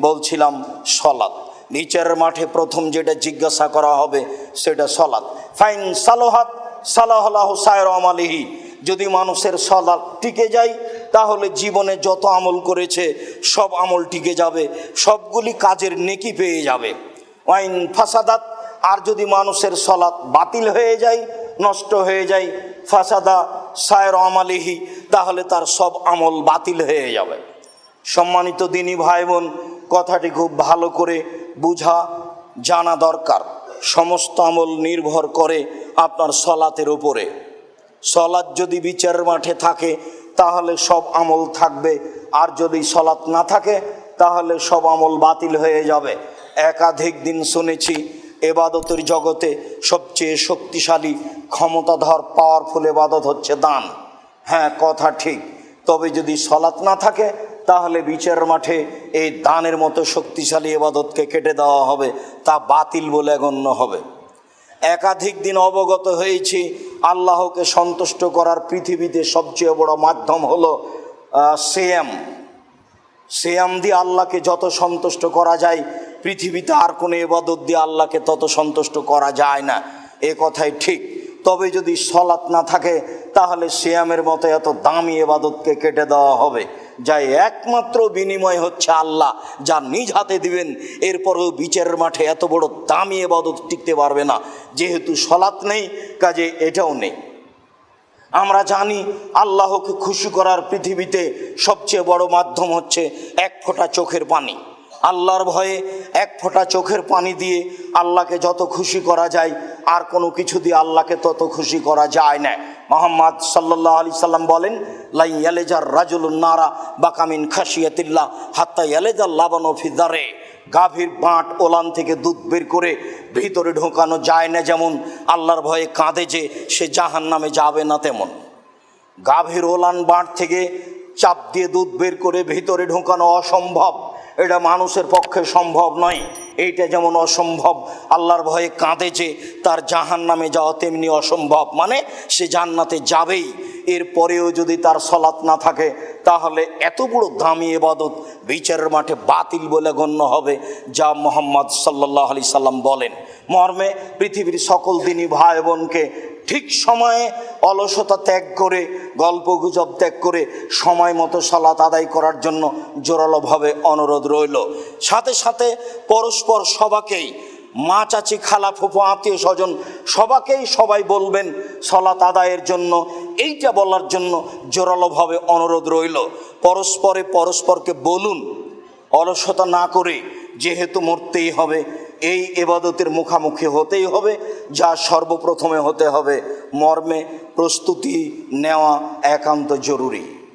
বলছিলাম সলাৎ। নিচের মাঠে প্রথম যেটা জিজ্ঞাসা করা হবে সেটা সলাৎ। ফাইন সালোহাত সালাহ সায়র আমালিহি। যদি মানুষের সলাৎ টিকে যায়, তাহলে জীবনে যত আমল করেছে, সব আমল টিকে যাবে, সবগুলি কাজের নেকি পেয়ে যাবে। ওয়াইন ফাসাদাত। আর যদি মানুষের সলাৎ বাতিল হয়ে যায়, নষ্ট হয়ে যায়, ফাসাদা সায়র আমালিহি, তাহলে তার সব আমল বাতিল হয়ে যাবে। সম্মানিত দিনী ভাই বোন কথাটি খুব ভালো করে বুঝা জানা দরকার। সমস্ত আমল নির্ভর করে আপনার সলাতের উপরে। সলাৎ যদি বিচারের মাঠে থাকে, তাহলে সব আমল থাকবে। আর যদি সলাৎ না থাকে, তাহলে সব আমল বাতিল হয়ে যাবে। একাধিক দিন শুনেছি, এবাদতের জগতে সবচেয়ে শক্তিশালী, ক্ষমতাধর পাওয়ারফুল এবাদত হচ্ছে দান। হ্যাঁ কথা ঠিক। তবে যদি সলাৎ না থাকে তাহলে বিচার মাঠে এই দানের মতো শক্তিশালী এবাদতকে কেটে দেওয়া হবে, তা বাতিল বলে গণ্য হবে। একাধিক দিন অবগত হয়েছি, আল্লাহকে সন্তুষ্ট করার পৃথিবীতে সবচেয়ে বড় মাধ্যম হলো সেম সেয়াম দিয়ে আল্লাহকে যত সন্তুষ্ট করা যায়, পৃথিবীতে আর কোনো এবাদত দিয়ে আল্লাহকে তত সন্তুষ্ট করা যায় না। এ কথাই ঠিক। তবে যদি সলাৎ না থাকে, তাহলে সিয়ামের মতো এত দামি এবাদতকে কেটে দেওয়া হবে। যা একমাত্র বিনিময় হচ্ছে আল্লাহ, যা নিজ হাতে দিবেন। এরপরেও বিচারের মাঠে এত বড় দামি এবাদত টিকতে পারবে না। যেহেতু সলাৎ নেই, কাজে এটাও নেই। আমরা জানি আল্লাহকে খুশি করার পৃথিবীতে সবচেয়ে বড় মাধ্যম হচ্ছে এক ফোঁটা চোখের পানি। আল্লাহর ভয়ে এক ফোঁটা চোখের পানি দিয়ে আল্লাহকে যত খুশি করা যায়, আর কোনো কিছু দিয়ে আল্লাহকে তত খুশি করা যায় না। মোহাম্মদ সাল্লাহ আলি সাল্লাম বলেন লাই ইয়ালেজার রাজুল নারা বাকামিন খাসিয়াতিল্লাহ হাত্তা ইয়ালেজার লাবানো ফিদারে গাভীর বাঁট ওলান থেকে দুধ বের করে ভিতরে ঢোকানো যায় না যেমন আল্লাহর ভয়ে কাঁদে যে সে জাহান নামে যাবে না তেমন। গাভীর ওলান বাঁট থেকে চাপ দিয়ে দুধ বের করে ভিতরে ঢোকানো অসম্ভব। এটা মানুষের পক্ষে সম্ভব নয়। এইটা যেমন অসম্ভব, আল্লাহর ভয়ে কাঁদে যে তার জাহান নামে যাওয়া তেমনি অসম্ভব। মানে সে জান্নাতে যাবেই। এরপরেও যদি তার সলাৎ না থাকে, তাহলে এত বড় দামি এবাদত বিচারের মাঠে বাতিল বলে গণ্য হবে, যা মোহাম্মদ সাল্লাহ আলি সাল্লাম বলেন। মর্মে পৃথিবীর সকল দিনই ভাই বোনকে ঠিক সময়ে অলসতা ত্যাগ করে, গল্প গুজব ত্যাগ করে, সময় মতো সালাত আদায় করার জন্য জোরালোভাবে অনুরোধ রইল। সাথে সাথে পরস্পর সবাকেই, মা চাচি, খালা, ফুফু, আত্মীয় স্বজন, সবাকেই সবাই বলবেন সলাত আদায়ের জন্য। এইটা বলার জন্য জোরালোভাবে অনুরোধ রইল। পরস্পরে পরস্পরকে বলুন, অলসতা না করে যেহেতু মরতেই হবে এই এবাদতের মুখামুখি হতেই হবে যা সর্বপ্রথমে হতে হবে। মর্মে প্রস্তুতি নেওয়া একান্ত জরুরি।